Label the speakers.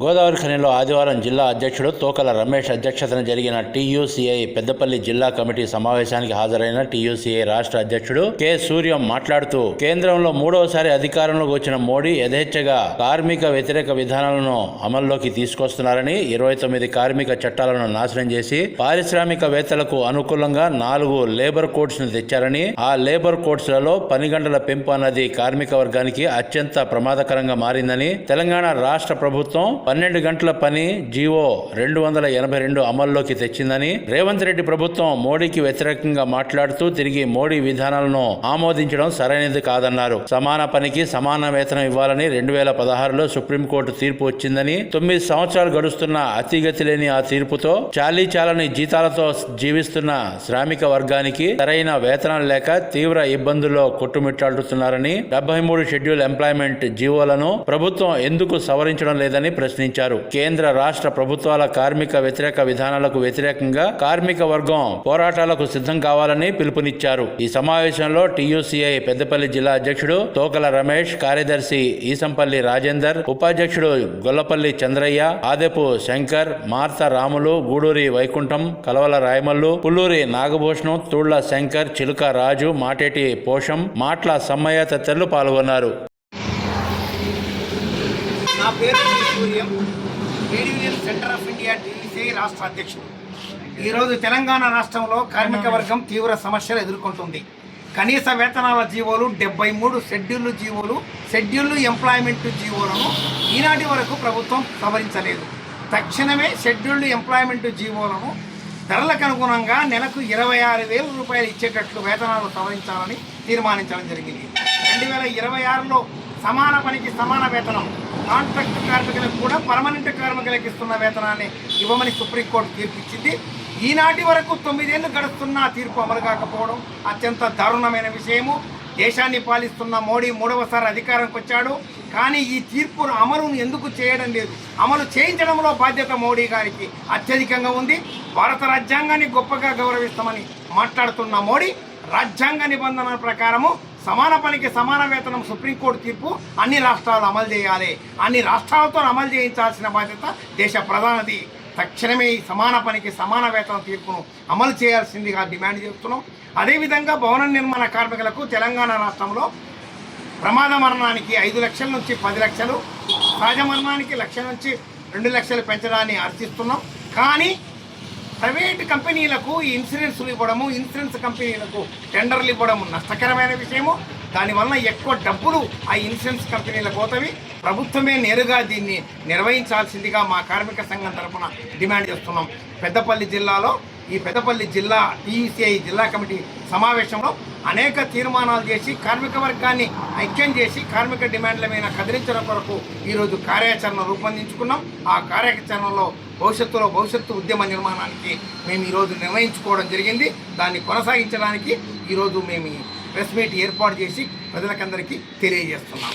Speaker 1: గోదావరి ఖనిలో ఆదివారం జిల్లా అధ్యక్షుడు తోకల రమేష్ అధ్యక్షతన జరిగిన టీయూసీఐ పెద్దపల్లి జిల్లా కమిటీ సమావేశానికి హాజరైన టీయూసీఐ రాష్ట్ర అధ్యక్షుడు కె. సూర్యం మాట్లాడుతూ కేంద్రంలో మూడవసారి అధికారంలోకి వచ్చిన మోడీ యథేచ్ఛగా కార్మిక వ్యతిరేక విధానాలను అమల్లోకి తీసుకొస్తున్నారని ఇరవై తొమ్మిది కార్మిక చట్టాలను నాశనం చేసి పారిశ్రామికవేత్తలకు అనుకూలంగా నాలుగు లేబర్ కోడ్స్ను తెచ్చారని ఆ లేబర్ కోడ్స్లలో పని గంటల పెంపు అన్నది కార్మిక వర్గానికి అత్యంత ప్రమాదకరంగా మారిందని తెలంగాణ రాష్ట్ర ప్రభుత్వం పన్నెండు గంటల పని జీవో రెండు వందల ఎనభై రెండు అమల్లోకి తెచ్చిందని రేవంత్ రెడ్డి ప్రభుత్వం మోడీకి వ్యతిరేకంగా మాట్లాడుతూ తిరిగి మోడీ విధానాలను ఆమోదించడం సరైనది కాదన్నారు. సమాన పనికి సమాన వేతనం ఇవ్వాలని రెండు వేల పదహారులో సుప్రీంకోర్టు తీర్పు వచ్చిందని తొమ్మిది సంవత్సరాలు గడుస్తున్న అతిగతి లేని ఆ తీర్పుతో చాలీ చాలని జీతాలతో జీవిస్తున్న శ్రామిక వర్గానికి సరైన వేతనాలు లేక తీవ్ర ఇబ్బందుల్లో కొట్టుమిట్టాడుతున్నారని డెబ్బై మూడు షెడ్యూల్ ఎంప్లాయ్మెంట్ జీవోలను ప్రభుత్వం ఎందుకు సవరించడం లేదని ప్రశ్న ప్రశ్నించారు కేంద్ర రాష్ట్ర ప్రభుత్వాల కార్మిక వ్యతిరేక విధానాలకు వ్యతిరేకంగా కార్మిక వర్గం పోరాటాలకు సిద్ధం కావాలని పిలుపునిచ్చారు. ఈ సమావేశంలో టీయూసీఐ పెద్దపల్లి జిల్లా అధ్యక్షుడు తోకల రమేష్ కార్యదర్శి ఈసంపల్లి రాజేందర్ ఉపాధ్యక్షుడు గొల్లపల్లి చంద్రయ్య ఆదెపు శంకర్ మార్త రాములు గూడూరి వైకుంఠం కలవల రాయమల్లు పుల్లూరి నాగభూషణం తూళ్ళ శంకర్ చిలుక రాజు మాటేటి పోషం మాట్ల సమ్మయ్య తదితరులు పాల్గొన్నారు.
Speaker 2: నా పేరు. Suryam trade union centre of India TC రాష్ట్ర అధ్యక్షుడు. ఈరోజు తెలంగాణ రాష్ట్రంలో కార్మిక వర్గం తీవ్ర సమస్యలు ఎదుర్కొంటుంది. కనీస వేతనాల జీవోలు డెబ్బై మూడు షెడ్యూల్ జీవోలు షెడ్యూల్ ఎంప్లాయ్మెంట్ జీవోలను ఈనాటి వరకు ప్రభుత్వం సవరించలేదు. తక్షణమే షెడ్యూల్డ్ ఎంప్లాయ్మెంట్ జీవోలను ధరలకు అనుగుణంగా నెలకు ఇరవై ఆరు వేల రూపాయలు ఇచ్చేటట్లు వేతనాలు సవరించాలని తీర్మానించడం జరిగింది. రెండు వేల ఇరవై ఆరులో సమాన పనికి సమాన వేతనం కాంట్రాక్ట్ కార్మికులకు కూడా పర్మనెంట్ కార్మికులకు ఇస్తున్న వేతనాన్ని ఇవ్వమని సుప్రీంకోర్టు తీర్పిచ్చింది. ఈనాటి వరకు తొమ్మిదేళ్ళు గడుస్తున్న తీర్పు అమలు కాకపోవడం అత్యంత దారుణమైన విషయము. దేశాన్ని పాలిస్తున్న మోడీ మూడవసారి అధికారంకి వచ్చాడు. కానీ ఈ తీర్పును అమలును ఎందుకు చేయడం లేదు? అమలు చేయించడంలో బాధ్యత మోడీ గారికి అత్యధికంగా ఉంది. భారత రాజ్యాంగాన్ని గొప్పగా గౌరవిస్తామని మాట్లాడుతున్న మోడీ రాజ్యాంగ నిబంధనల ప్రకారము సమాన పనికి సమాన వేతనం సుప్రీంకోర్టు తీర్పు అన్ని రాష్ట్రాలు అమలు చేయాలి. అన్ని రాష్ట్రాలతో అమలు చేయించాల్సిన బాధ్యత దేశ ప్రధానది. తక్షణమే ఈ సమాన పనికి సమాన వేతనం తీర్పును అమలు చేయాల్సిందిగా డిమాండ్ చేస్తున్నాం. అదేవిధంగా భవన నిర్మాణ కార్మికులకు తెలంగాణ రాష్ట్రంలో ప్రమాద మరణానికి ఐదు లక్షల నుంచి పది లక్షలు సహజ మరణానికి లక్ష నుంచి రెండు లక్షలు పెంచడాన్ని అర్థిస్తున్నాం కానీ ప్రైవేట్ కంపెనీలకు ఇన్సూరెన్స్లు ఇవ్వడము ఇన్సూరెన్స్ కంపెనీలకు టెండర్లు ఇవ్వడము నష్టకరమైన విషయము. దానివల్ల ఎక్కువ డబ్బులు ఆ ఇన్సూరెన్స్ కంపెనీలకు పోతవి. ప్రభుత్వమే నేరుగా దీన్ని నిర్వహించాల్సిందిగా మా కార్మిక సంఘం తరఫున డిమాండ్ చేస్తున్నాం. పెద్దపల్లి జిల్లాలో ఈ పెద్దపల్లి జిల్లా టీఈసీఐ జిల్లా కమిటీ సమావేశంలో అనేక తీర్మానాలు చేసి కార్మిక వర్గాన్ని ఐక్యం చేసి కార్మిక డిమాండ్ల మీద కదిలించడం కొరకు ఈరోజు కార్యాచరణ రూపొందించుకున్నాం. ఆ కార్యాచరణలో భవిష్యత్తులో భవిష్యత్తు ఉద్యమ నిర్మాణానికి మేము ఈరోజు నిర్ణయించుకోవడం జరిగింది. దాన్ని కొనసాగించడానికి ఈరోజు మేము ఈ ప్రెస్ మీట్ ఏర్పాటు చేసి ప్రజలకందరికీ తెలియజేస్తున్నాం.